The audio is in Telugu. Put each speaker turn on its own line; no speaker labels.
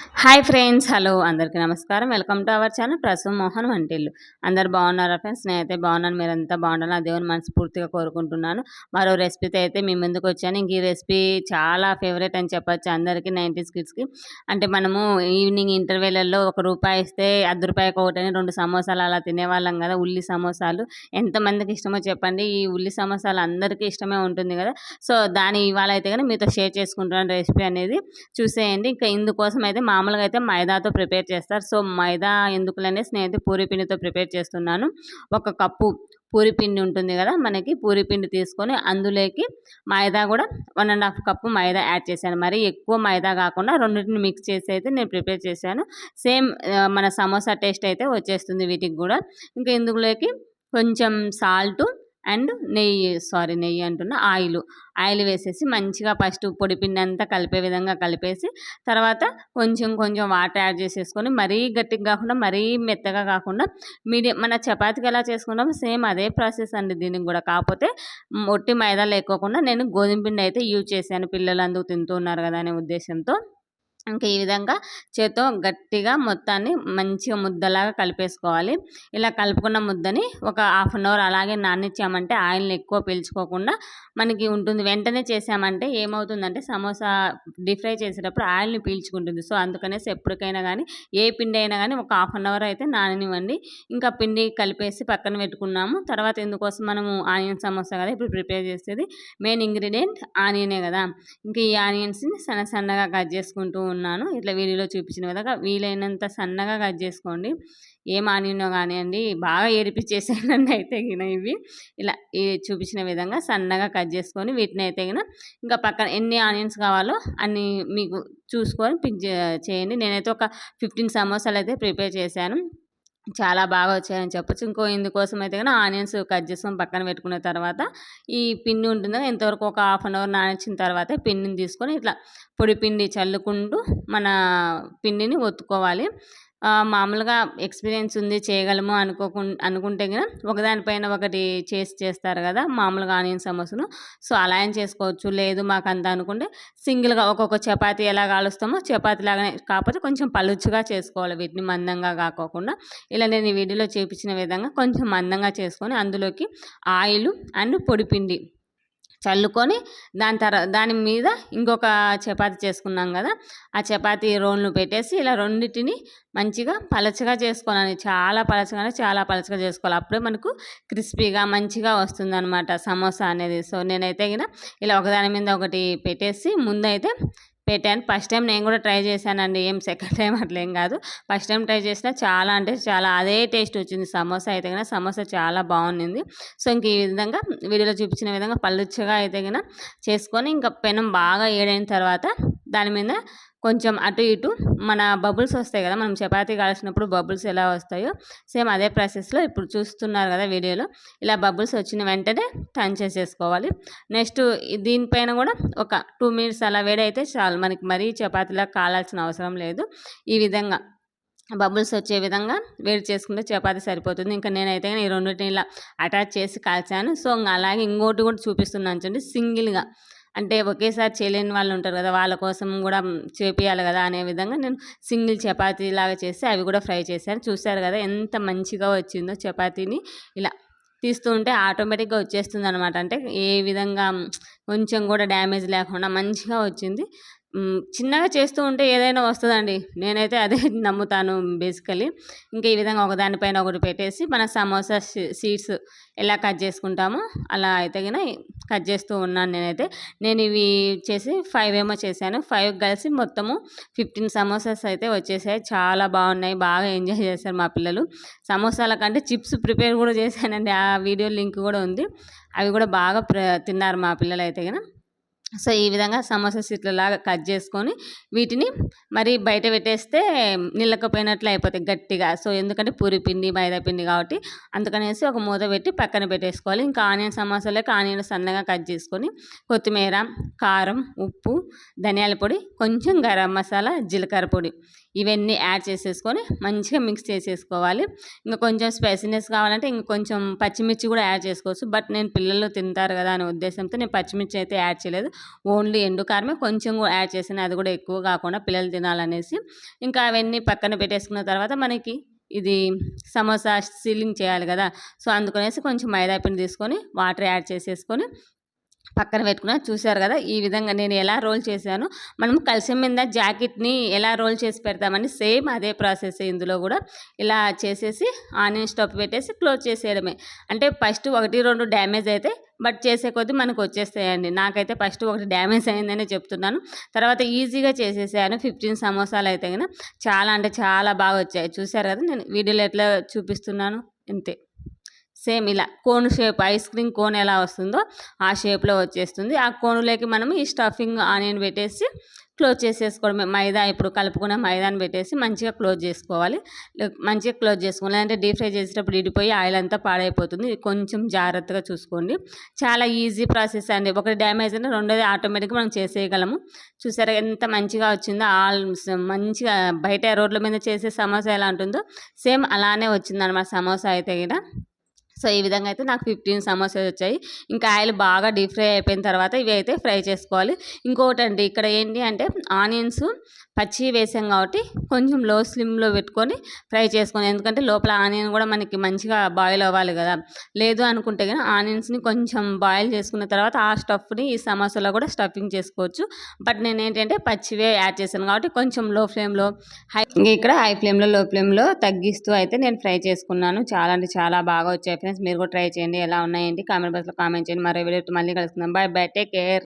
హాయ్ ఫ్రెండ్స్ హలో అందరికీ నమస్కారం. Welcome to our channel Prasu Mohan వంటిల్లు. అందరు బాగున్నారా ఫ్రెండ్స్? నేనైతే బాగున్నాను. మీరంతా బాగున్నాను ఆ దేవుని మనస్ఫూర్తిగా కోరుకుంటున్నాను. మరో రెసిపీతో అయితే మీ ముందుకు వచ్చాను. ఇంక ఈ రెసిపీ చాలా ఫేవరెట్ అని చెప్పొచ్చు అందరికీ నైంటీస్ కిడ్స్కి. అంటే మనము ఈవినింగ్ ఇంటర్వెల్లలో ఒక రూపాయి ఇస్తే అర్ధ రూపాయికి ఒకటని రెండు సమోసాలు అలా తినేవాళ్ళం కదా ఉల్లి సమోసాలు. ఎంతమందికి ఇష్టమో చెప్పండి. ఈ ఉల్లి సమోసాలు అందరికీ ఇష్టమే ఉంటుంది కదా. సో దాని ఇవాళ అయితే కానీ మీతో షేర్ చేసుకుంటున్నాను రెసిపీ అనేది. చూసేయండి. ఇంకా ఇందుకోసం అయితే మామూలుగా అయితే మైదాతో ప్రిపేర్ చేస్తారు. సో మైదా ఎందుకులనే స్నేహితులు పూరి పిండితో ప్రిపేర్ చేస్తున్నాను. ఒక కప్పు పూరి పిండి ఉంటుంది కదా మనకి పూరి పిండి తీసుకొని అందులోకి మైదా కూడా వన్ అండ్ హాఫ్ కప్పు మైదా యాడ్ చేశాను. మరి ఎక్కువ మైదా కాకుండా రెండింటిని మిక్స్ చేసి అయితే నేను ప్రిపేర్ చేశాను. సేమ్ మన సమోసా టేస్ట్ అయితే వచ్చేస్తుంది వీటికి కూడా. ఇంకా ఇందులోకి కొంచెం సాల్టు అండ్ నెయ్యి సారీ నెయ్యి అంటున్న ఆయిల్. ఆయిల్ వేసేసి మంచిగా ఫస్ట్ పొడి పిండి అంతా కలిపే విధంగా కలిపేసి తర్వాత కొంచెం కొంచెం వాటర్ యాడ్ చేసేసుకొని మరీ గట్టిగా కాకుండా మరీ మెత్తగా కాకుండా మీడియం మన చపాతీకి ఎలా చేసుకుంటామో సేమ్ అదే ప్రాసెస్ అండి దీనికి కూడా. కాకపోతే ఒట్టి మైదా లేకోకుండా నేను గోధుమ పిండి అయితే యూజ్ చేశాను. పిల్లలు అందుకు తింటూ ఉన్నారు కదా అనే ఉద్దేశంతో. ఇంకా ఈ విధంగా చేత్తో గట్టిగా మొత్తాన్ని మంచిగా ముద్దలాగా కలిపేసుకోవాలి. ఇలా కలుపుకున్న ముద్దని ఒక హాఫ్ అన్ అవర్ అలాగే నానిచ్చామంటే ఆయిల్ని ఎక్కువ పీల్చుకోకుండా మనకి ఉంటుంది. వెంటనే చేసామంటే ఏమవుతుందంటే సమోసా డీప్ ఫ్రై చేసేటప్పుడు ఆయిల్ని పీల్చుకుంటుంది. సో అందుకనేసి ఎప్పటికైనా కానీ ఏ పిండి అయినా కానీ ఒక హాఫ్ అన్ అవర్ అయితే నాననివ్వండి. ఇంకా పిండి కలిపేసి పక్కన పెట్టుకున్నాము. తర్వాత ఎందుకోసం మనము ఆనియన్ సమోసా కదా ఇప్పుడు ప్రిపేర్ చేసేది. మెయిన్ ఇంగ్రీడియంట్ ఆనియనే కదా. ఇంకా ఈ ఆనియన్స్ని సన్న సన్నగా కట్ చేసుకుంటూ ఉన్నాను. ఇట్లా వీడియోలో చూపించిన విధంగా వీలైనంత సన్నగా కట్ చేసుకోండి. ఏం ఆనియనో కానివ్వండి బాగా ఏడిపించేసానండి అయితే గిన ఇవి. ఇలా చూపించిన విధంగా సన్నగా కట్ చేసుకొని వీటిని అయితే గిన ఇంకా పక్కన ఎన్ని ఆనియన్స్ కావాలో అన్ని మీకు చూసుకొని పిక్ చేయండి. నేనైతే ఒక ఫిఫ్టీన్ సమోసాలు అయితే ప్రిపేర్ చేశాను. చాలా బాగా వచ్చాయని చెప్పొచ్చు. ఇంకో ఇందుకోసం అయితే కానీ ఆనియన్స్ కట్ చేసుకొని పక్కన పెట్టుకున్న తర్వాత ఈ పిండి ఉంటుంది ఇంతవరకు ఒక హాఫ్ అన్ అవర్ నానించిన తర్వాత పిండిని తీసుకొని ఇట్లా పొడి పిండి చల్లుకుంటూ మన పిండిని ఒత్తుకోవాలి. మామూలుగా ఎక్స్పీరియన్స్ ఉంది చేయగలము అనుకోకు అనుకుంటే కదా ఒకదానిపైన ఒకటి చేసి చేస్తారు కదా మామూలుగా ఆనియన్ సమోసాను. సో అలా ఏం చేసుకోవచ్చు? లేదు మాకు అంత అనుకుంటే సింగిల్గా ఒక్కొక్క చపాతీ ఎలా కాలుస్తామో చపాతీ లాగానే కాకపోతే కొంచెం పలుచుగా చేసుకోవాలి వీటిని మందంగా కాకోకుండా. ఇలా నేను ఈ వీడియోలో చూపించిన విధంగా కొంచెం మందంగా చేసుకొని అందులోకి ఆయిల్ అండ్ పొడిపిండి చల్లుకొని దాని తర్వాత దాని మీద ఇంకొక చపాతి చేసుకున్నాం కదా ఆ చపాతి రోళ్ళు పెట్టేసి ఇలా రెండింటిని మంచిగా పలచగా చేసుకోవాలి చాలా పలచగానే చాలా పలచగా చేసుకోవాలి. అప్పుడే మనకు క్రిస్పీగా మంచిగా వస్తుంది అనమాట సమోసా అనేది. సో నేనైతే ఇలా ఒకదాని మీద ఒకటి పెట్టేసి ముందైతే పెట్టాను. ఫస్ట్ టైం నేను కూడా ట్రై చేశానండి. ఏం సెకండ్ టైం అట్లా ఏం కాదు. ఫస్ట్ టైం ట్రై చేసినా చాలా అంటే చాలా అదే టేస్ట్ వచ్చింది. సమోసా అయితే కన్నా సమోసా చాలా బాగుంది సో ఇంక ఈ విధంగా వీడియోలో చూపించిన విధంగా పల్లుచ్చగా అయితే కన్నా చేసుకొని ఇంకా పెనం బాగా ఏడైన తర్వాత దాని మీద కొంచెం అటు ఇటు మన బబుల్స్ వస్తాయి కదా మనం చపాతీ కాల్చినప్పుడు బబుల్స్ ఎలా వస్తాయో సేమ్ అదే ప్రాసెస్లో ఇప్పుడు చూస్తున్నారు కదా వీడియోలో. ఇలా బబుల్స్ వచ్చిన వెంటనే టర్న్ చేసేసుకోవాలి. నెక్స్ట్ దీనిపైన కూడా ఒక టూ మినిట్స్ అలా వేడైతే చాలు. మనకి మరీ చపాతీలా కాలాల్సిన అవసరం లేదు. ఈ విధంగా బబుల్స్ వచ్చే విధంగా వేడి చేసుకుంటే చపాతీ సరిపోతుంది. ఇంకా నేనైతే ఈ రెండింటిని ఇలా అటాచ్ చేసి కాల్చాను. సో ఇంకా అలాగే ఇంకోటి కూడా చూపిస్తున్నాను చూడండి. సింగిల్గా అంటే ఒకేసారి చేయలేని వాళ్ళు ఉంటారు కదా వాళ్ళ కోసం కూడా చేపియాలి కదా అనే విధంగా నేను సింగిల్ చపాతీ లాగా చేసి అవి కూడా ఫ్రై చేశాను. చూశారు కదా ఎంత మంచిగా వచ్చిందో చపాతీని ఇలా తీస్తూ ఉంటే ఆటోమేటిక్గా వచ్చేస్తుంది అనమాట అంటే ఏ విధంగా కొంచెం కూడా డ్యామేజ్ లేకుండా మంచిగా వచ్చింది. చిన్నగా చేస్తూ ఉంటే ఏదైనా వస్తుందండి. నేనైతే అదే నమ్ముతాను బేసికలీ. ఇంకా ఈ విధంగా ఒకదానిపైన ఒకటి పెట్టేసి మన సమోసా సీడ్స్ ఎలా కట్ చేసుకుంటామో అలా అయితే కనుక కట్ చేస్తూ ఉన్నాను నేనైతే. నేను ఇవి చేసి ఫైవ్ ఏమో చేశాను. ఫైవ్ కలిసి మొత్తము ఫిఫ్టీన్ సమోసాస్ అయితే వచ్చేసాయి. చాలా బాగున్నాయి. బాగా ఎంజాయ్ చేశారు మా పిల్లలు. సమోసాల కంటే చిప్స్ ప్రిపేర్ కూడా చేశానండి. ఆ వీడియో లింక్ కూడా ఉంది. అవి కూడా బాగా తిన్నారు మా పిల్లలు అయితే కనుక సో ఈ విధంగా సమోసా లాగా కట్ చేసుకొని వీటిని మరి బయట పెట్టేస్తే నిల్లకపోయినట్లు అయిపోతాయి గట్టిగా. సో ఎందుకంటే పూరి పిండి మైదా పిండి కాబట్టి అందుకనేసి ఒక మూత పెట్టి పక్కన పెట్టేసుకోవాలి. ఇంకా ఆనియన్ సమోసాలకు ఆనియన్ సన్నగా కట్ చేసుకొని కొత్తిమీర కారం ఉప్పు ధనియాల పొడి కొంచెం గరం మసాలా జీలకర్ర పొడి ఇవన్నీ యాడ్ చేసేసుకొని మంచిగా మిక్స్ చేసేసుకోవాలి. ఇంకా కొంచెం స్పైసీనెస్ కావాలంటే ఇంకా కొంచెం పచ్చిమిర్చి కూడా యాడ్ చేసుకోవచ్చు. బట్ నేను పిల్లలు తింటారు కదా అనే ఉద్దేశంతో నేను పచ్చిమిర్చి అయితే యాడ్ చేయలేదు. ఓన్లీ ఎండు కారమే కొంచెం కూడా యాడ్ చేసినా అది కూడా ఎక్కువ కాకుండా పిల్లలు తినాలనేసి. ఇంకా అవన్నీ పక్కన పెట్టేసుకున్న తర్వాత మనకి ఇది సమోసా సీలింగ్ చేయాలి కదా. సో అందుకనేసి కొంచెం మైదా పిండి తీసుకొని వాటర్ యాడ్ చేసేసుకొని పక్కన పెట్టుకున్నా చూసారు కదా ఈ విధంగా నేను ఎలా రోల్ చేశాను. మనం కలిసి మీద జాకెట్ని ఎలా రోల్ చేసి పెడతామని సేమ్ అదే ప్రాసెస్ ఇందులో కూడా ఇలా చేసేసి ఆనియన్ స్టవ్ పెట్టేసి క్లోజ్ చేసేయడమే. అంటే ఫస్ట్ ఒకటి రెండు డ్యామేజ్ అయితే బట్ చేసే కొద్దీ మనకు వచ్చేస్తాయండి. నాకైతే ఫస్ట్ ఒకటి డ్యామేజ్ అయిందనే చెప్తున్నాను. తర్వాత ఈజీగా చేసేసాను. ఫిఫ్టీన్ సమోసాలు అయితే కనుక చాలా అంటే చాలా బాగా వచ్చాయి. చూసారు కదా నేను వీడియోలో ఎట్లా చూపిస్తున్నాను అంతే సేమ్ ఇలా cone shape ice cream cone ఎలా వస్తుందో ఆ షేప్లో వచ్చేస్తుంది. ఆ కోనులోకి మనం ఈ స్టఫింగ్ ఆనియన్ పెట్టేసి క్లోజ్ చేసేసుకోవడమే. మైదా ఇప్పుడు కలుపుకున్న మైదాని పెట్టేసి మంచిగా క్లోజ్ చేసుకోవాలి. మంచిగా క్లోజ్ చేసుకోవాలి. అంటే డీప్ ఫ్రై చేసేటప్పుడు ఇడిపోయి ఆయిల్ అంతా పాడైపోతుంది. కొంచెం జాగ్రత్తగా చూసుకోండి. చాలా ఈజీ ప్రాసెస్ అండి. ఒకటి డ్యామేజ్ అంటే రెండోది ఆటోమేటిక్గా మనం చేసేయగలము. చూసారా ఎంత మంచిగా వచ్చిందో. ఆల్ మంచిగా బయట రోడ్ల మీద చేసే సమోసా ఎలా ఉంటుందో సేమ్ అలానే వచ్చింది అనమాట సమోసా అయితే కూడా సో ఈ విధంగా అయితే నాకు ఫిఫ్టీన్ సమోసాలు వచ్చాయి. ఇంకా ఆయిల్ బాగా డీప్ ఫ్రై అయిపోయిన తర్వాత ఇవి అయితే ఫ్రై చేసుకోవాలి. ఇంకొకటి అండి ఇక్కడ ఏంటి అంటే ఆనియన్స్ పచ్చి వేసాం కాబట్టి కొంచెం లో స్లిమ్లో పెట్టుకొని ఫ్రై చేసుకొని ఎందుకంటే లోపల ఆనియన్ కూడా మనకి మంచిగా బాయిల్ అవ్వాలి కదా. లేదు అనుకుంటే కానీ ఆనియన్స్ని కొంచెం బాయిల్ చేసుకున్న తర్వాత ఆ స్టఫ్ని ఈ సమోసాలో కూడా స్టఫింగ్ చేసుకోవచ్చు. బట్ నేను ఏంటంటే పచ్చివే యాడ్ చేశాను కాబట్టి కొంచెం లో ఫ్లేమ్లో హై ఇక్కడ హై ఫ్లేమ్లో లో ఫ్లేమ్లో తగ్గిస్తూ అయితే నేను ఫ్రై చేసుకున్నాను. చాలా అంటే చాలా బాగా వచ్చాయి ఫ్రెండ్స్ మీరు కూడా ట్రై చేయండి. ఎలా ఉన్నాయండి కామెంట్ బాక్స్లో కామెంట్ చేయండి. మరో వీడియో మళ్ళీ కలుసుకుందాం. Bye bye take care